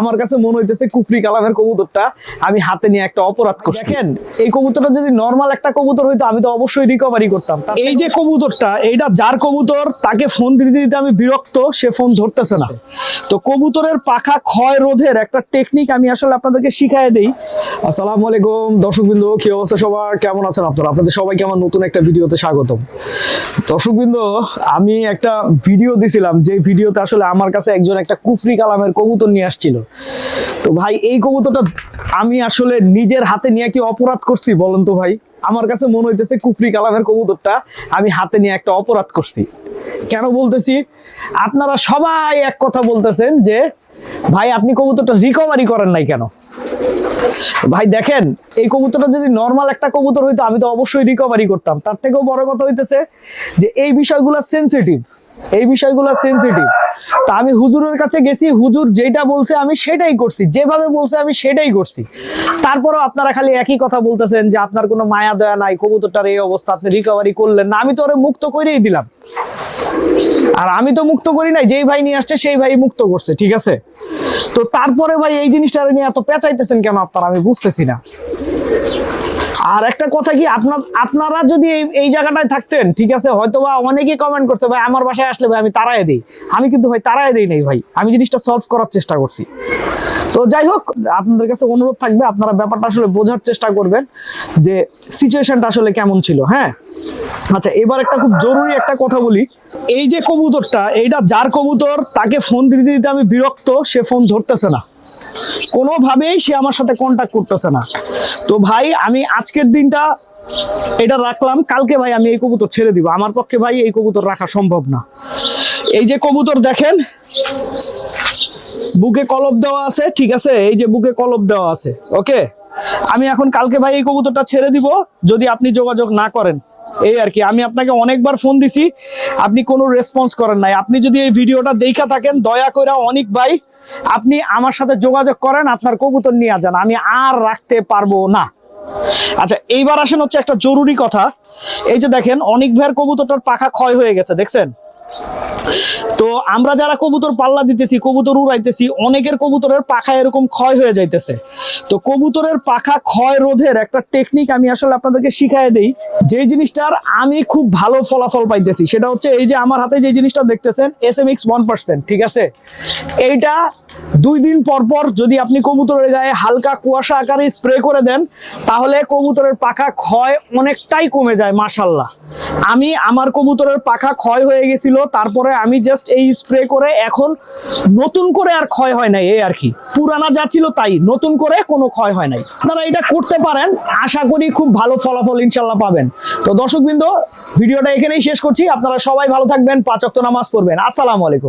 আমার কাছে মনে হইতেছে কুফরি কালামের কবুতরটা আমি হাতে নিয়ে একটা অপরাধ করছি। দেখেন এই কবুতরটা যদি নর্মাল একটা কবুতর হইতো আমি তো অবশ্যই রিকভারি করতাম। এই যে কবুতরটা এইটা যার কবুতর তাকে ফোন দিতে দিতে আমি বিরক্ত সে ফোন ধরতেছে না। তো কবুতরের পাখা ক্ষয় রোধের একটা টেকনিক আমি আসলে আপনাদেরকে শিখাই দেই। আসসালামু আলাইকুম দর্শকবৃন্দ কি অবস্থা সবার? কেমন আছেন আপনারা? আপনাদের সবাইকে আমার নতুন একটা ভিডিওতে স্বাগতম। দর্শকবৃন্দ আমি একটা ভিডিও দিছিলাম যে ভিডিওতে আসলে আমার কাছে একজন একটা কুফরি কালামের কবুতর নিয়ে আসছিল। তো ভাই, এই কবুতরটা আমি আসলে নিজের হাতে নিয়ে কি অপরাধ করছি বলেন তো ভাই? আমার কাছে মনে হইতেছে কুফরি কালামের কবুতরটা আমি হাতে নিয়ে একটা অপরাধ করছি। কেন বলতেছি? আপনারা সবাই এক কথা বলতেছেন যে, ভাই, আপনি কবুতরটা রিকভারি করেন নাই কেন? ভাই, দেখেন, এই কবুতরটা যদি নর্মাল একটা কবুতর হইতো, আমি তো অবশ্যই রিকভারি করতাম। তার থেকেও বড় কথা হইতেছে যে, এই বিষয়গুলো সেনসিটিভ এই বিষয়গুলো সেনসিটিভ তা আমি হুজুরের কাছে গেছি, হুজুর যেটা বলছে আমি সেটাই করছি। যেভাবে বলছে আমি সেটাই করছি। তারপরেও আপনারা খালি একই কথা বলতেছেন যে, আপনার কোনো মায়া দয়া নাই, কবুতরটার এই অবস্থা, আপনি রিকভারি করলেন না। আমি তো ওরে মুক্ত করেই দিলাম। আর আমি তো মুক্ত করি নাই, যেই ভাই নিয়ে আসছে সেই ভাই মুক্ত করছে, ঠিক আছে? তো তারপরে ভাই এই জিনিসটা নিয়ে এত পেঁচাইতেছেন কেন আপনার? আমি বুঝতেছি না। আর একটা কথা কি, আপনার, আপনারা যদি এই জায়গাটায় থাকতেন, ঠিক আছে হয়তো বা অনেকেই কমেন্ট করছে, ভাই, আমার বাসায় আসলে ভাই, আমি তারাই দিই। আমি কিন্তু ভাই তারাই দিই নাই ভাই। আমি জিনিসটা সলভ করার চেষ্টা করছি। তো যাই হোক, আপনাদের কাছে অনুরোধ থাকবে, আপনারা ব্যাপারটা আসলে বোঝার চেষ্টা করবেন যে সিচুয়েশনটা আসলে কেমন ছিল হ্যাঁ? আচ্ছা এবার একটা খুব জরুরি একটা কথা বলি। এই যে কবুতরটা, এইটা যার কবুতর, তাকে ফোন দিতে দিতে আমি বিরক্ত, সে ফোন ধরতেছে না। কোনোভাবেই সে আমার সাথে কন্ট্যাক্ট করতেছে না। তো ভাই, আমি আজকের দিনটা এটা রাখলাম, কালকে ভাই আমি এই কবুতর ছেড়ে দিব। আমার পক্ষে ভাই এই কবুতর রাখা সম্ভব না। এই যে কবুতর দেখেন বুকে কলব দেওয়া আছে, ঠিক আছে? এই যে বুকে কলব দেওয়া আছে, ওকে? আমি এখন কালকে ভাই এই কবুতরটা ছেড়ে দিব, যদি আপনি যোগাযোগ না করেন। এই আর কি, আমি আপনাকে অনেকবার ফোন দিছি, আপনি কোনো রেসপন্স করেন নাই। আপনি যদি এই ভিডিওটা দেখা থাকেন, দয়া করে অনেক ভাই, আপনি আমার সাথে যোগাযোগ করেন, আপনার কবুতর নিয়ে যান। আমি আর রাখতে পারব না। আচ্ছা এইবার আসেন হচ্ছে একটা জরুরি কথা। এই যে দেখেন, অনেক ভাইয়ের কবুতরটার পাখা ক্ষয় হয়ে গেছে, দেখছেন? তো আমরা যারা কবুতর পাল্লা দিতেছি, কবুতর উড়াইতেছি, অনেকের কবুতরের পাখা এরকম ক্ষয় হয়ে যাইতেছে। তো কবুতরের পাখা ক্ষয় রোধের একটা টেকনিক আমি আসলে আপনাদেরকে শিখাই দেই। যে জিনিসটার আমি খুব ভালো ফলাফল পাইতেছি, সেটা হচ্ছে এই যে আমার হাতে যে জিনিসটা দেখতেছেন S M X one percent ঠিক আছে? এইটা দুই দিন পর পর যদি আপনি কবুতরের গায়ে হালকা কুয়াশা আকারে স্প্রে করে দেন, তাহলে কবুতরের পাখা ক্ষয় অনেকটাই কমে যায় মাশাল্লাহ আমি আমার কবুতরের পাখা ক্ষয় হয়ে গেছিল, তারপরে আমি জাস্ট এই স্প্রে করে এখন নতুন করে আর ক্ষয় হয় নাই, এই আর কি। পুরানা যা ছিল তাই, নতুন করে কোনো ক্ষয় হয় নাই। আপনারা এটা করতে পারেন, আশা করি খুব ভালো ফলাফল ইনশাল্লাহ পাবেন। তো দর্শকবৃন্দ, ভিডিওটা এখানেই শেষ করছি। আপনারা সবাই ভালো থাকবেন পাঁচক্ত নামাজ পড়বেন। আসসালামু আলাইকুম।